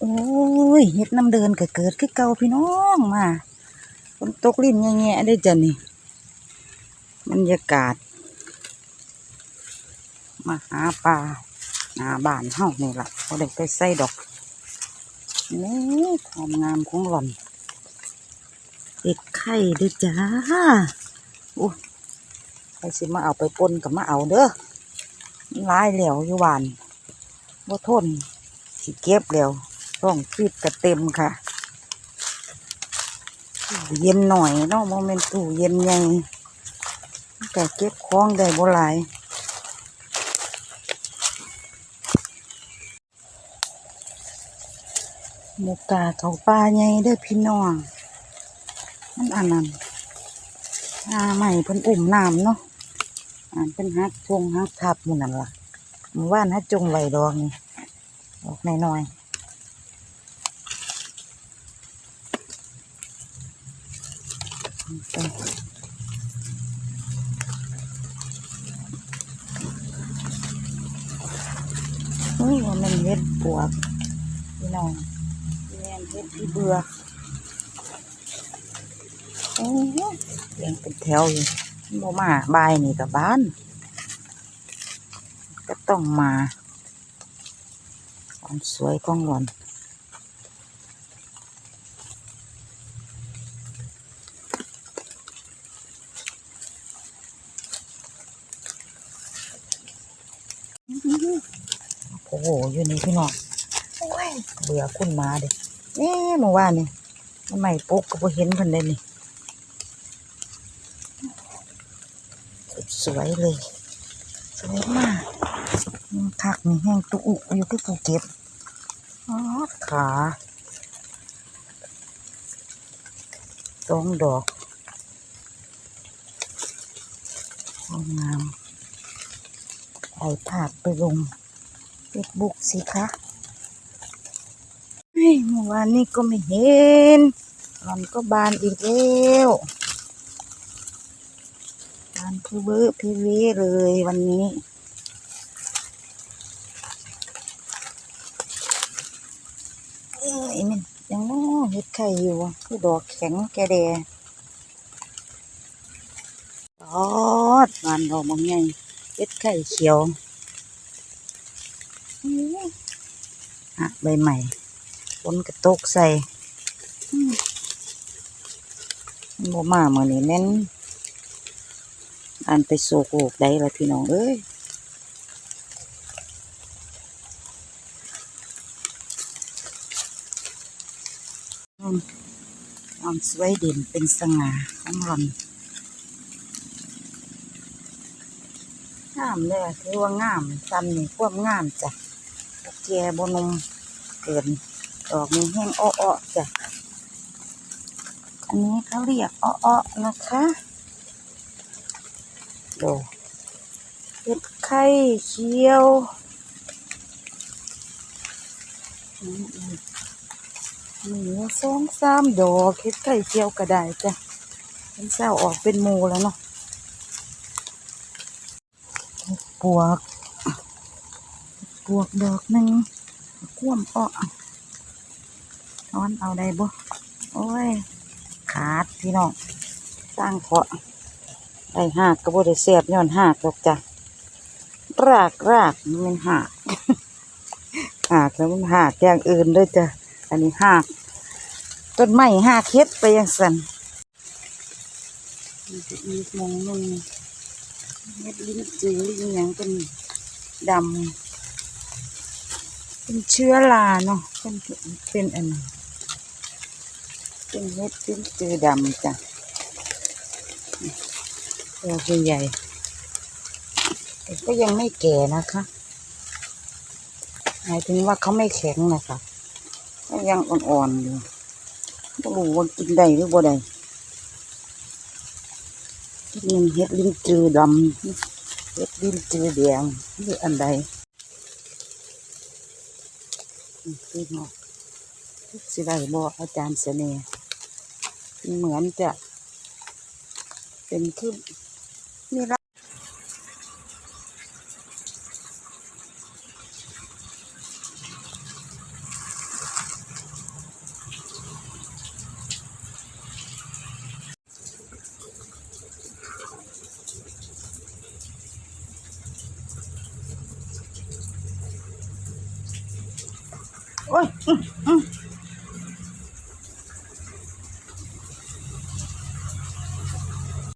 โอ้ยเฮ็ดน้ำเดินก็เกิดขึ้นเก่าพี่น้องมาฝนตกลิ้นแง่ๆได้จ้ะนี่บรรยากาศ มาหาปลาหน้าบ้านเฮานี่ล่ะบ่ได้ไปใส่ดอกนี่ความงามของหล่อนเด็ดไข่ด้อจ้าโอ้ใครสิมาเอาไปปนกับมาเอาเด้อมันหลายแล้วอยู่หวานบ่ทนสิเก็บแล้ว ต้องฟีดกระเต็มค่ะ เย็นหน่อยเนาะโมเมนตู้เย็นใหญ่แต่เก็บของได้บ่หลายหมกกาเขาปลาใหญ่เด้พี่น้องมันอันนั้นอาใหม่เพิ่นอุ่มน้ำเนาะอ่านเป็นฮักทวงฮักทับมู่นั่นล่ะมู่ว่านฮักจงไว้ดอกนี่ดอกน้อยๆ ไปอุ้ยว่ามันเฮ็ดปวกพี่น้องแม่เฮ็ดที่เบื่อโอ้ยเลี้ยงเป็นแถวอยู่โมมาบายนี่กับบ้าน ก็ต้องมาความสวยของหล่อน โอ้โหอยู่นี่พี่น้องเบื่อคุณมาเด็เอ๊ะเมื่อวานนี่ทำไมปุ๊กก็บ่เห็นเพิ่นเลยนี่สวยเลย สวยมากคักนี่แห้งตุอุอยู่ที่ภูเก็ตอ๋อขาสองดอกงาม เอาภาพไปลงเฟซบุ๊กสิคะเฮ้ยเมื่อวานนี้ก็ไม่เห็น มันก็บานอีกแล้วบานคือเบอร์พีวีเลยวันนี้เอ้ยมันยังง้อเห็ดไข่อยู่คือดอกแข็งแกแดตอดบานดอกบางไง เห็ดไข่เขียวอื้อหักใบใหม่ฝนกระตกใส่อืมบ่มาเมื่อนี้แม่นอันไปโศกโอกได้ละพี่น้องเอ้ยอืมความสวยเด่นเป็นสง่าของหล่อน งามเลยอะถือว่างามซ้ำนี่ความงามจ้ะแกบนมเกินดอกนี้แห้งอ้อๆจ้ะอันนี้เขาเรียกอ้อๆนะคะดูเห็ดไข่เขียวอืมๆมีสองสามดอกเห็ดไข่เขียวก็ได้จ้ะเป็นเศร้าออกเป็นมูแล้วเนาะ ปวก ปวกดอกหนึ่งคว่ำอ้อนอนเอาได้บ่โอ้ย ขาดพี่น้องตั้งเพาะได้หากก็บ่ได้เสียบย้อนหากดอกจ้ะรากรากมันเป็นหากหากแล้วมันหากอย่างอื่นด้วยจ้ะอันนี้หากต้นไม้หากเฮ็ดไปยังสันมีมงหนึง เม็ดลิ้นจือลิ้นหยังเป็นดำเป็นเชื้อราเนาะเป็นเป็นอันเป็นเม็ดเป็นจือดำจ้ะตัวคือใหญ่แต่ก็ยังไม่แก่นะคะหมายถึงว่าเขาไม่แข็งนะคะก็ยังอ่อนๆอยู่ไม่รู้ว่ากินได้หรือบ่ได้ นเห็ดลิ้นจือดำเห็ดลิ้นจือแดงหรืออันใดพี่หอกสิได้บอกอาจารย์เสน่ห์เหมือนจะเป็นคือนี่ ละโอ้ยอื้ออื้อ